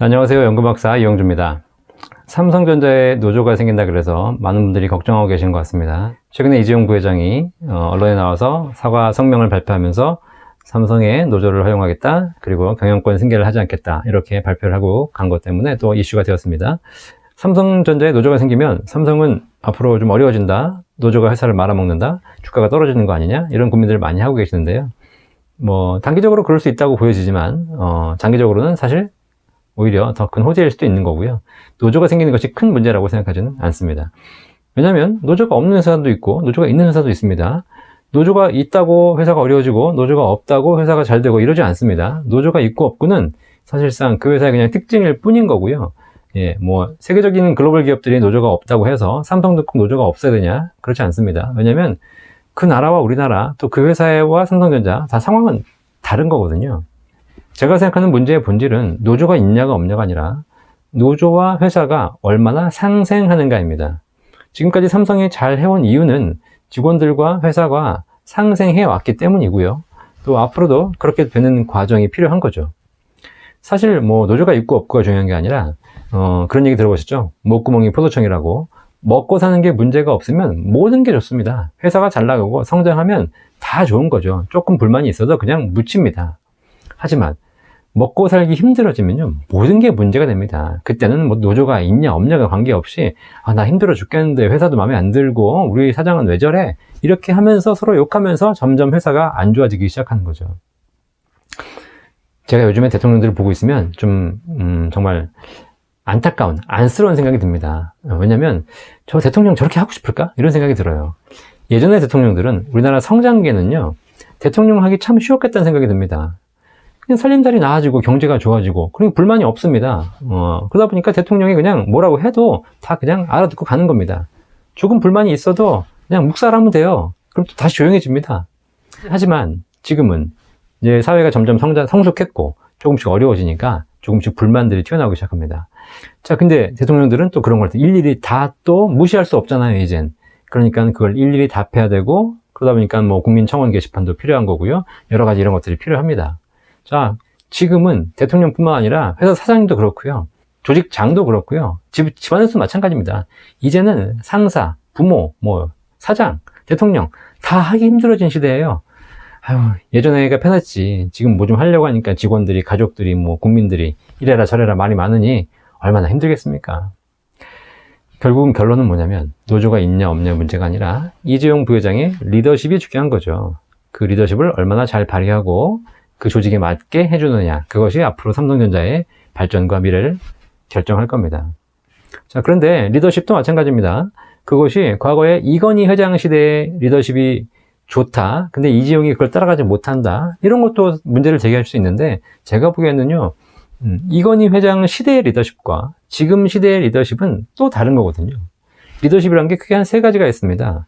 안녕하세요. 연구박사 이영주입니다. 삼성전자에 노조가 생긴다 그래서 많은 분들이 걱정하고 계신 것 같습니다. 최근에 이재용 부회장이 어, 언론에 나와서 사과 성명을 발표하면서 삼성의 노조를 허용하겠다, 그리고 경영권 승계를 하지 않겠다, 이렇게 발표를 하고 간 것 때문에 또 이슈가 되었습니다. 삼성전자에 노조가 생기면 삼성은 앞으로 좀 어려워진다, 노조가 회사를 말아먹는다, 주가가 떨어지는 거 아니냐, 이런 고민들을 많이 하고 계시는데요. 뭐, 단기적으로 그럴 수 있다고 보여지지만, 어, 장기적으로는 사실 오히려 더 큰 호재일 수도 있는 거고요. 노조가 생기는 것이 큰 문제라고 생각하지는 않습니다. 왜냐하면 노조가 없는 회사도 있고 노조가 있는 회사도 있습니다. 노조가 있다고 회사가 어려워지고 노조가 없다고 회사가 잘 되고 이러지 않습니다. 노조가 있고 없고는 사실상 그 회사의 그냥 특징일 뿐인 거고요. 예, 뭐 세계적인 글로벌 기업들이 노조가 없다고 해서 삼성도 꼭 노조가 없어야 되냐? 그렇지 않습니다. 왜냐하면 그 나라와 우리나라 또 그 회사와 삼성전자 다 상황은 다른 거거든요. 제가 생각하는 문제의 본질은 노조가 있냐가 없냐가 아니라 노조와 회사가 얼마나 상생하는가입니다. 지금까지 삼성이 잘 해온 이유는 직원들과 회사가 상생해 왔기 때문이고요. 또 앞으로도 그렇게 되는 과정이 필요한 거죠. 사실 뭐 노조가 있고 없고가 중요한 게 아니라 어, 그런 얘기 들어보셨죠? 목구멍이 포도청이라고 먹고 사는 게 문제가 없으면 모든 게 좋습니다. 회사가 잘 나가고 성장하면 다 좋은 거죠. 조금 불만이 있어도 그냥 묻힙니다. 하지만 먹고 살기 힘들어지면요 모든 게 문제가 됩니다. 그때는 뭐 노조가 있냐 없냐가 관계없이 아 나 힘들어 죽겠는데 회사도 마음에 안 들고 우리 사장은 왜 저래? 이렇게 하면서 서로 욕하면서 점점 회사가 안 좋아지기 시작하는 거죠. 제가 요즘에 대통령들을 보고 있으면 좀 음, 정말 안타까운 안쓰러운 생각이 듭니다. 왜냐면 저 대통령 저렇게 하고 싶을까? 이런 생각이 들어요. 예전의 대통령들은 우리나라 성장기에는요 대통령 하기 참 쉬웠겠다는 생각이 듭니다 그냥 살림살이 나아지고 경제가 좋아지고 그리고 불만이 없습니다. 어, 그러다 보니까 대통령이 그냥 뭐라고 해도 다 그냥 알아듣고 가는 겁니다. 조금 불만이 있어도 그냥 묵살하면 돼요. 그럼 또 다시 조용해집니다. 하지만 지금은 이제 사회가 점점 성장, 성숙했고 조금씩 어려워지니까 조금씩 불만들이 튀어나오기 시작합니다. 자, 근데 대통령들은 또 그런 걸 일일이 다 또 무시할 수 없잖아요, 이젠. 그러니까 그걸 일일이 답해야 되고 그러다 보니까 뭐 국민청원 게시판도 필요한 거고요. 여러 가지 이런 것들이 필요합니다. 자, 지금은 대통령뿐만 아니라 회사 사장님도 그렇고요. 조직장도 그렇고요. 집, 집안에서도 마찬가지입니다. 이제는 상사, 부모, 뭐, 사장, 대통령 다 하기 힘들어진 시대예요. 아유, 예전에가 편했지. 지금 뭐 좀 하려고 하니까 직원들이, 가족들이, 뭐, 국민들이 이래라 저래라 말이 많으니 얼마나 힘들겠습니까? 결국은 결론은 뭐냐면 노조가 있냐 없냐 문제가 아니라 이재용 부회장의 리더십이 중요한 거죠. 그 리더십을 얼마나 잘 발휘하고 그 조직에 맞게 해주느냐 그것이 앞으로 삼성전자의 발전과 미래를 결정할 겁니다. 자 그런데 리더십도 마찬가지입니다. 그것이 과거에 이건희 회장 시대의 리더십이 좋다. 근데 이지용이 그걸 따라가지 못한다. 이런 것도 문제를 제기할 수 있는데 제가 보기에는요. 음, 이건희 회장 시대의 리더십과 지금 시대의 리더십은 또 다른 거거든요. 리더십이라는 게 크게 한 세 가지가 있습니다.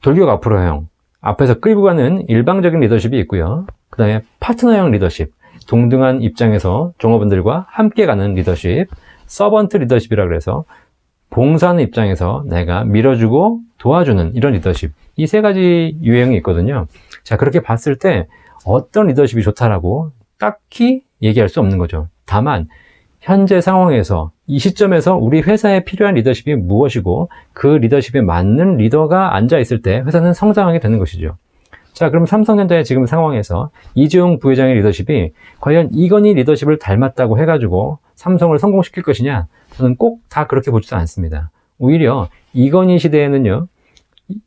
돌격 앞으로형, 앞에서 끌고 가는 일방적인 리더십이 있고요. 그 다음에 파트너형 리더십, 동등한 입장에서 종업원들과 함께 가는 리더십, 서번트 리더십이라 그래서 봉사하는 입장에서 내가 밀어주고 도와주는 이런 리더십. 이 세 가지 유형이 있거든요. 자, 그렇게 봤을 때 어떤 리더십이 좋다라고 딱히 얘기할 수 없는 거죠. 다만, 현재 상황에서 이 시점에서 우리 회사에 필요한 리더십이 무엇이고 그 리더십에 맞는 리더가 앉아 있을 때 회사는 성장하게 되는 것이죠. 자, 그럼 삼성전자의 지금 상황에서 이재용 부회장의 리더십이 과연 이건희 리더십을 닮았다고 해가지고 삼성을 성공시킬 것이냐? 저는 꼭 다 그렇게 보지도 않습니다. 오히려 이건희 시대에는요,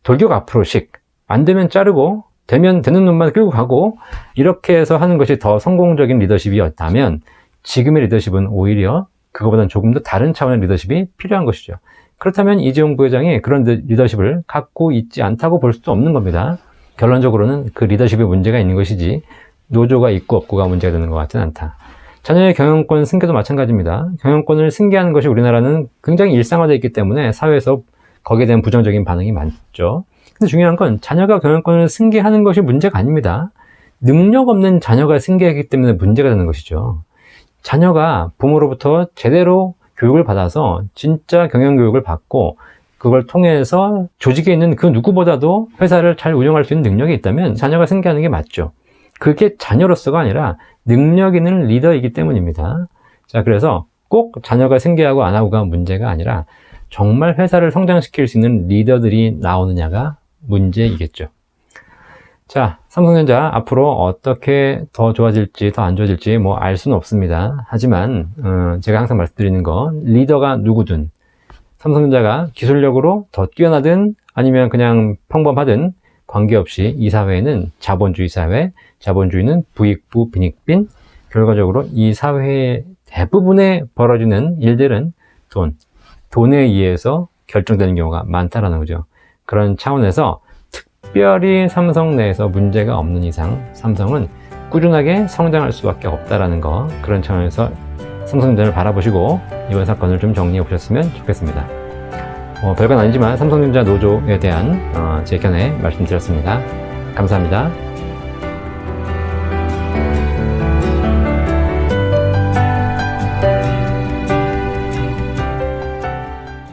돌격 앞으로식, 안 되면 자르고, 되면 되는 놈만 끌고 가고, 이렇게 해서 하는 것이 더 성공적인 리더십이었다면, 지금의 리더십은 오히려 그거보다는 조금 더 다른 차원의 리더십이 필요한 것이죠. 그렇다면 이재용 부회장이 그런 리더십을 갖고 있지 않다고 볼 수도 없는 겁니다. 결론적으로는 그 리더십에 문제가 있는 것이지 노조가 있고 없고가 문제가 되는 것 같지는 않다. 자녀의 경영권 승계도 마찬가지입니다. 경영권을 승계하는 것이 우리나라는 굉장히 일상화되어 있기 때문에 사회에서 거기에 대한 부정적인 반응이 많죠. 근데 중요한 건 자녀가 경영권을 승계하는 것이 문제가 아닙니다. 능력 없는 자녀가 승계하기 때문에 문제가 되는 것이죠. 자녀가 부모로부터 제대로 교육을 받아서 진짜 경영 교육을 받고 그걸 통해서 조직에 있는 그 누구보다도 회사를 잘 운영할 수 있는 능력이 있다면 자녀가 승계하는 게 맞죠. 그게 자녀로서가 아니라 능력 있는 리더이기 때문입니다. 자, 그래서 꼭 자녀가 생계하고 안 하고가 문제가 아니라 정말 회사를 성장시킬 수 있는 리더들이 나오느냐가 문제이겠죠. 자, 삼성전자 앞으로 어떻게 더 좋아질지 더 안 좋아질지 뭐 알 수는 없습니다. 하지만 어, 제가 항상 말씀드리는 거 리더가 누구든 삼성전자가 기술력으로 더 뛰어나든 아니면 그냥 평범하든 관계없이 이 사회는 자본주의 사회, 자본주의는 부익부 빈익빈 결과적으로 이 사회의 대부분에 벌어지는 일들은 돈, 돈에 의해서 결정되는 경우가 많다라는 거죠. 그런 차원에서 특별히 삼성 내에서 문제가 없는 이상 삼성은 꾸준하게 성장할 수밖에 없다라는 거 그런 차원에서 삼성전자를 바라보시고 이번 사건을 좀 정리해 보셨으면 좋겠습니다. 어, 별건 아니지만 삼성전자 노조에 대한 어, 제 견해 말씀드렸습니다. 감사합니다.